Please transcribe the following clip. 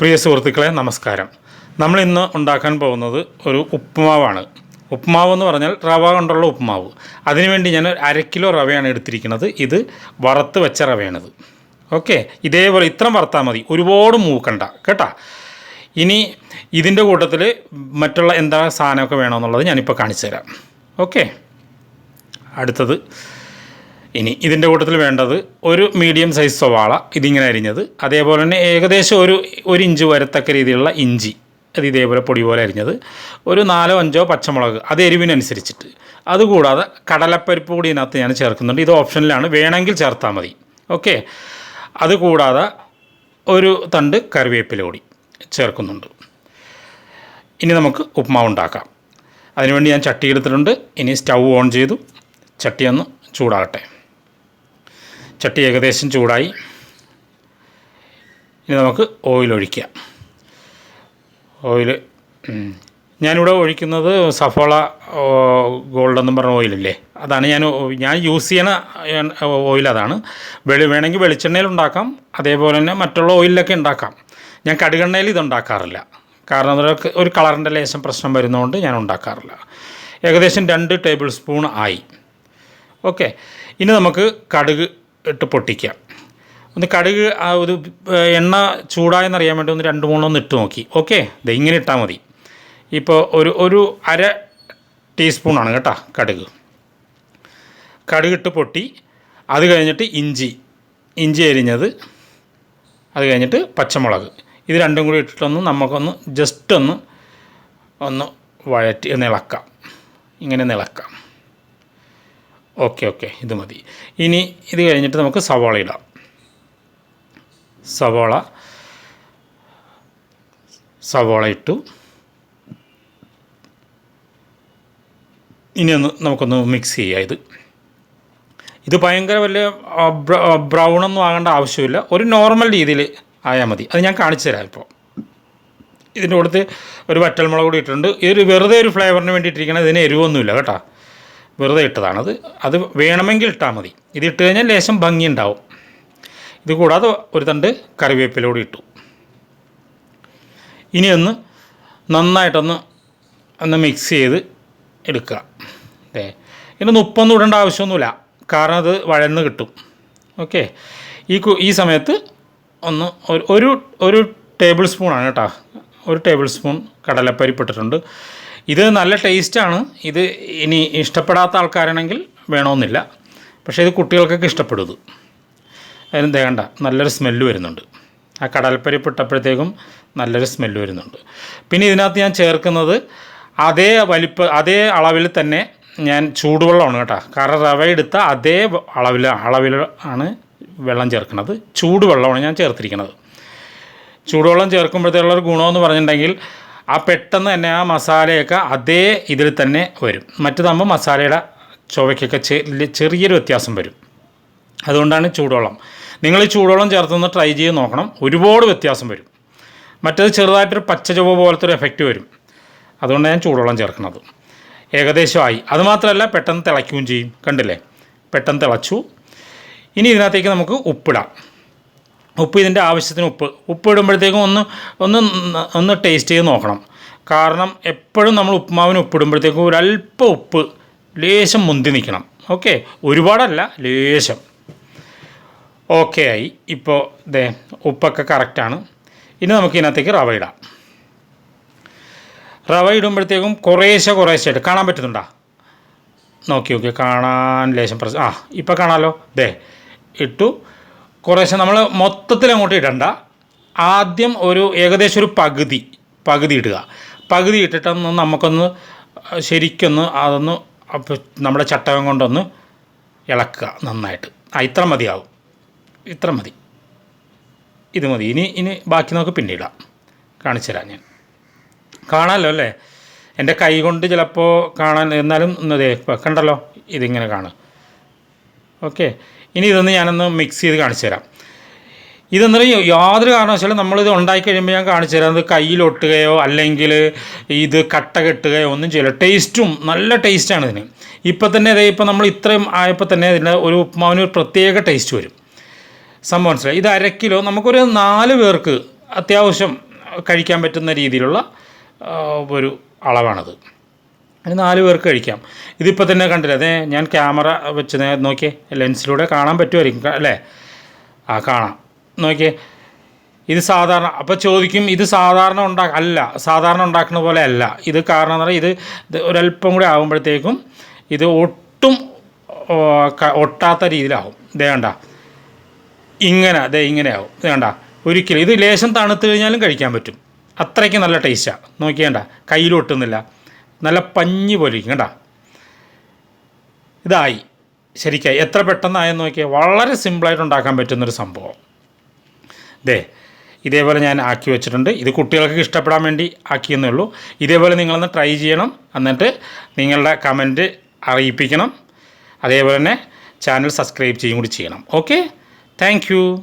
പ്രിയ സുഹൃത്തുക്കളെ നമസ്കാരം. നമ്മൾ ഇന്ന് ഉണ്ടാക്കാൻ പോകുന്നത് ഒരു ഉപ്പുമാവാണ്. ഉപ്പുമാവ് എന്ന് പറഞ്ഞാൽ റവ കൊണ്ടുള്ള ഉപ്പുമാവ്. അതിനുവേണ്ടി ഞാൻ അര കിലോ റവയാണ് എടുത്തിരിക്കുന്നത്. ഇത് വറുത്ത് വെച്ച റവയാണിത്. ഓക്കെ ഇതേപോലെ ഇത്ര വറുത്താൽ മതി. ഒരുപാട് മൂക്കണ്ട കേട്ടാ? ഇനി ഇതിന്റെ കൂട്ടത്തിൽ മറ്റുള്ള എന്താ സാധനമൊക്കെ വേണമെന്നുള്ളത് ഞാനിപ്പോൾ കാണിച്ചു തരാം ഓക്കെ അടുത്തത്. ഇനി ഇതിന്റെ കൂട്ടത്തിൽ വേണ്ടത് ഒരു മീഡിയം സൈസ് സവാള ഇതിങ്ങനെ അരിഞ്ഞത്. അതേപോലെ തന്നെ ഏകദേശം ഒരു ഒരു ഇഞ്ച് വരത്തക്ക രീതിയിലുള്ള ഇഞ്ചി അത് ഇതേപോലെ പൊടി പോലെ അരിഞ്ഞത്. ഒരു നാലോ അഞ്ചോ പച്ചമുളക് അത് എരിവിനനുസരിച്ചിട്ട്. അതുകൂടാതെ കടലപ്പരിപ്പ് കൂടി ഇതിനകത്ത് ഞാൻ ചേർക്കുന്നുണ്ട്. ഇത് ഓപ്ഷനിലാണ്. വേണമെങ്കിൽ ചേർത്താൽ മതി. ഓക്കെ? അതുകൂടാതെ ഒരു തണ്ട് കറിവേപ്പില കൂടി ചേർക്കുന്നുണ്ട്. ഇനി നമുക്ക് ഉപ്മാവ് ഉണ്ടാക്കാം. അതിനുവേണ്ടി ഞാൻ ചട്ടി എടുത്തിട്ടുണ്ട്. ഇനി സ്റ്റൗ ഓൺ ചെയ്തു. ചട്ടി ഒന്ന് ചൂടാകട്ടെ. ചട്ടി ഏകദേശം ചൂടായി. ഇനി നമുക്ക് ഓയിൽ ഒഴിക്കാം. ഓയിൽ ഞാനിവിടെ ഒഴിക്കുന്നത് സഫോള ഗോൾഡ് എന്നും പറഞ്ഞ ഓയിലല്ലേ അതാണ് ഞാൻ ഞാൻ യൂസ് ചെയ്യണ ഓയിൽ അതാണ്. വെളി വേണമെങ്കിൽ വെളിച്ചെണ്ണയിൽ ഉണ്ടാക്കാം. അതേപോലെ തന്നെ മറ്റുള്ള ഓയിലൊക്കെ ഉണ്ടാക്കാം. ഞാൻ കടുകെണ്ണയിൽ ഇതുണ്ടാക്കാറില്ല കാരണം ഒരു കളറിന്റെ ലേശം പ്രശ്നം വരുന്നതുകൊണ്ട് ഞാൻ ഉണ്ടാക്കാറില്ല. ഏകദേശം രണ്ട് ടേബിൾ സ്പൂൺ ആയി. ഓക്കെ ഇനി നമുക്ക് കടുക് ഇട്ട് പൊട്ടിക്കുക. ഒന്ന് കടുക് ആ ഒരു എണ്ണ ചൂടായെന്നറിയാൻ വേണ്ടി ഒന്ന് രണ്ട് മൂന്നൊന്ന് ഇട്ട് നോക്കി. ഓക്കെ? ഇത് ഇങ്ങനെ ഇട്ടാൽ മതി. ഇപ്പോൾ ഒരു ഒരു അര ടീസ്പൂണാണ് കേട്ടോ കടുക്. കടുകിട്ട് പൊട്ടി. അത് കഴിഞ്ഞിട്ട് ഇഞ്ചി. ഇഞ്ചി അരിഞ്ഞത്. അത് കഴിഞ്ഞിട്ട് പച്ചമുളക്. ഇത് രണ്ടും കൂടി ഇട്ടിട്ടൊന്ന് നമുക്കൊന്ന് ജസ്റ്റ് ഒന്ന് ഒന്ന് വഴറ്റി നിളക്കാം ഇങ്ങനെ ഒന്ന് ഇളക്കാം. ഓക്കെ ഓക്കെ ഇത് മതി. ഇനി ഇത് കഴിഞ്ഞിട്ട് നമുക്ക് സവാള ഇടാം. സവാള സവാള ഇട്ടു. ഇനി ഒന്ന് നമുക്കൊന്ന് മിക്സ് ചെയ്യാം ഇത്. ഇത് ഭയങ്കര വലിയ ബ്രൗണൊന്നും ആകേണ്ട ആവശ്യമില്ല. ഒരു നോർമൽ രീതിയിൽ ആയാൽ മതി. അത് ഞാൻ കാണിച്ചു തരാം ഇപ്പോൾ ഇതിന്റെ കൊടുത്ത് ഒരു വറ്റൽമുളക് കൂടി ഇട്ടിട്ടുണ്ട്. ഇതൊരു വെറുതെ ഒരു ഫ്ലേവറിന് വേണ്ടിയിട്ടിരിക്കണം ഇതിന് എരിവൊന്നുമില്ല കേട്ടോ. വെറുതെ ഇട്ടതാണത് അത് വേണമെങ്കിൽ ഇട്ടാൽ മതി. ഇത് ഇട്ട് കഴിഞ്ഞാൽ ലേശം ഭംഗി ഉണ്ടാവും. ഇത് കൂടാതെ ഒരു തണ്ട് കറിവേപ്പിലൂടെ ഇട്ടു. ഇനി ഒന്ന് നന്നായിട്ടൊന്ന് ഒന്ന് മിക്സ് ചെയ്ത് എടുക്കുക. അതെ ഇതിനൊന്നും ഉപ്പൊന്നും ഇടേണ്ട ആവശ്യമൊന്നുമില്ല. കാരണം അത് വഴന്ന് കിട്ടും. ഓക്കെ. ഈ ഈ സമയത്ത് ഒന്ന് ഒരു- ഒരു ടേബിൾ സ്പൂണാണ് കേട്ടോ. ഒരു ടേബിൾ സ്പൂൺ കടലപ്പരിപ്പ് ഇട്ടിട്ടുണ്ട്. ഇത് നല്ല ടേസ്റ്റാണ് ഇത് ഇനി ഇഷ്ടപ്പെടാത്ത ആൾക്കാരാണെങ്കിൽ വേണമെന്നില്ല പക്ഷേ ഇത് കുട്ടികൾക്കൊക്കെ ഇഷ്ടപ്പെടും. അതിന് തേണ്ട നല്ലൊരു സ്മെല്ല് വരുന്നുണ്ട്. ആ കടൽപ്പരിപ്പ് ഇട്ടപ്പോഴത്തേക്കും നല്ലൊരു സ്മെല്ല് വരുന്നുണ്ട്. പിന്നെ ഇതിനകത്ത് ഞാൻ ചേർക്കുന്നത് അതേ വലിപ്പ അതേ അളവിൽ തന്നെ ഞാൻ ചൂടുവെള്ളമാണ് കേട്ടോ. കാരണം റവ എടുത്ത അതേ അളവിൽ അളവിൽ ആണ് വെള്ളം ചേർക്കുന്നത്. ചൂടുവെള്ളമാണ് ഞാൻ ചേർത്തിരിക്കുന്നത്. ചൂടുവെള്ളം ചേർക്കുമ്പോഴത്തേക്കുള്ളൊരു ഗുണമെന്ന് പറഞ്ഞിട്ടുണ്ടെങ്കിൽ ആ പെട്ടെന്ന് തന്നെ ആ മസാലയൊക്കെ അതേ ഇതിൽ തന്നെ വരും. മറ്റേതാകുമ്പോൾ മസാലയുടെ ചുവയ്ക്കൊക്കെ ചെറിയൊരു വ്യത്യാസം വരും. അതുകൊണ്ടാണ് ചൂടോളം. നിങ്ങൾ ഈ ചൂടോളം ചേർത്തൊന്ന് ട്രൈ ചെയ്ത് നോക്കണം. ഒരുപാട് വ്യത്യാസം വരും. മറ്റേത് ചെറുതായിട്ടൊരു പച്ച ചുവ പോലത്തെ ഒരു എഫക്റ്റ് വരും. അതുകൊണ്ട് ഞാൻ ചൂടോളം ചേർക്കുന്നത്. ഏകദേശമായി. അതുമാത്രമല്ല പെട്ടെന്ന് തിളയ്ക്കുകയും ചെയ്യും. കണ്ടില്ലേ? പെട്ടെന്ന് തിളച്ചു. ഇനി ഇതിനകത്തേക്ക് നമുക്ക് ഉപ്പിടാം. ഉപ്പ് ഇതിന്റെ ആവശ്യത്തിന് ഉപ്പ്. ഉപ്പ് ഇടുമ്പോഴത്തേക്കും ഒന്ന് ഒന്ന് ഒന്ന് ടേസ്റ്റ് ചെയ്ത് നോക്കണം. കാരണം എപ്പോഴും നമ്മൾ ഉപ്പുമാവിന് ഉപ്പിടുമ്പോഴത്തേക്കും ഒരല്പം ഉപ്പ് ലേശം മുന്തി നിൽക്കണം. ഓക്കെ ഒരുപാടല്ല ലേശം. ഓക്കെ ആയി. ഇപ്പോൾ ദേ ഉപ്പൊക്കെ കറക്റ്റാണ് ഇനി നമുക്ക് ഇതിനകത്തേക്ക് റവ ഇടാം. റവ ഇടുമ്പോഴത്തേക്കും കുറേശ്ശെ കുറേശ്ശെ ഇട്ട് കാണാൻ പറ്റുന്നുണ്ടോ? നോക്കി നോക്കി. കാണാൻ ലേശം പ്രശ്നം. ആ ഇപ്പം കാണാമല്ലോ ദേ ഇട്ടു. കുറേശ്ശെ നമ്മൾ മൊത്തത്തിൽ അങ്ങോട്ട് ഇടണ്ട. ആദ്യം ഒരു ഏകദേശം ഒരു പകുതി പകുതി ഇടുക. പകുതി ഇട്ടിട്ടൊന്ന് നമുക്കൊന്ന് ശരിക്കൊന്ന് അതൊന്ന് നമ്മുടെ ചട്ടകം കൊണ്ടൊന്ന് ഇളക്കുക നന്നായിട്ട്. ആ ഇത്ര മതിയാവും. ഇത്ര മതി. ഇത് മതി. ഇനി ഇനി ബാക്കി നമുക്ക് പിന്നെ ഇടാം. കാണിച്ചു തരാം ഞാൻ. കാണാമല്ലോ അല്ലേ? എന്റെ കൈ കൊണ്ട് ചിലപ്പോൾ കാണാൻ എന്നാലും ഇന്നതേ കണ്ടല്ലോ? ഇതിങ്ങനെ കാണും. ഓക്കെ. ഇനി ഇതൊന്ന് ഞാനൊന്ന് മിക്സ് ചെയ്ത് കാണിച്ചു തരാം. ഇതെന്നറിയ യാതൊരു കാരണവശാലും നമ്മളിത് ഉണ്ടാക്കി കഴിയുമ്പോൾ ഞാൻ കാണിച്ചു തരാം. അത് കയ്യിലൊട്ടുകയോ അല്ലെങ്കിൽ ഇത് കട്ട കെട്ടുകയോ ഒന്നും ചെയ്യില്ല. ടേസ്റ്റും നല്ല ടേസ്റ്റാണ് ഇതിന്. ഇപ്പം തന്നെ അതേ ഇപ്പം നമ്മൾ ഇത്രയും ആയപ്പോൾ തന്നെ ഇതിന്റെ ഒരു ഉപ്മാവിന് ഒരു പ്രത്യേക ടേസ്റ്റ് വരും. സംഭവം മനസ്സിലായി? ഇത് അര കിലോ നമുക്കൊരു നാല് പേർക്ക് അത്യാവശ്യം കഴിക്കാൻ പറ്റുന്ന രീതിയിലുള്ള ഒരു അളവാണത്. അതിന് നാല് പേർക്ക് കഴിക്കാം. ഇതിപ്പോൾ തന്നെ കണ്ടില്ലേ അതെ ഞാൻ ക്യാമറ വെച്ച് നോക്കിയേ ലെൻസിലൂടെ കാണാൻ പറ്റുമായിരിക്കും അല്ലേ? ആ കാണാം. നോക്കിയേ ഇത് സാധാരണ അപ്പോൾ ചോദിക്കും ഇത് സാധാരണ ഉണ്ടാ അല്ല സാധാരണ ഉണ്ടാക്കുന്ന പോലെ അല്ല. ഇത് കാരണം എന്ന് പറഞ്ഞാൽ ഇത് ഒരല്പം കൂടി ആകുമ്പോഴത്തേക്കും ഇത് ഒട്ടും ഒട്ടാത്ത രീതിയിലാവും. ഇതേ കണ്ട. ഇങ്ങനെ ദേ ഇങ്ങനെ ആവും. ഇത് കണ്ട. ഒരിക്കലും ഇത് ലേശം തണുത്ത് കഴിഞ്ഞാലും കഴിക്കാൻ പറ്റും. അത്രയ്ക്ക് നല്ല ടേസ്റ്റാണ് നോക്കിയേണ്ട കയ്യിൽ ഒട്ടുന്നില്ല. നല്ല പഞ്ഞി പോലെ ഇരിക്കും കണ്ട? ഇതായി. ശരിക്കായി. എത്ര പെട്ടെന്നായെന്ന് നോക്കിയാൽ വളരെ സിമ്പിളായിട്ട് ഉണ്ടാക്കാൻ പറ്റുന്നൊരു സംഭവം. ദേ ഇതേപോലെ ഞാൻ ആക്കി വെച്ചിട്ടുണ്ട്. ഇത് കുട്ടികൾക്ക് ഇഷ്ടപ്പെടാൻ വേണ്ടി ആക്കിയെന്നേ ഉള്ളൂ. ഇതേപോലെ നിങ്ങളൊന്ന് ട്രൈ ചെയ്യണം. എന്നിട്ട് നിങ്ങളുടെ കമന്റ് അറിയിപ്പിക്കണം. അതേപോലെ തന്നെ ചാനൽ സബ്സ്ക്രൈബ് ചെയ്യും കൂടി ചെയ്യണം. ഓക്കെ? താങ്ക്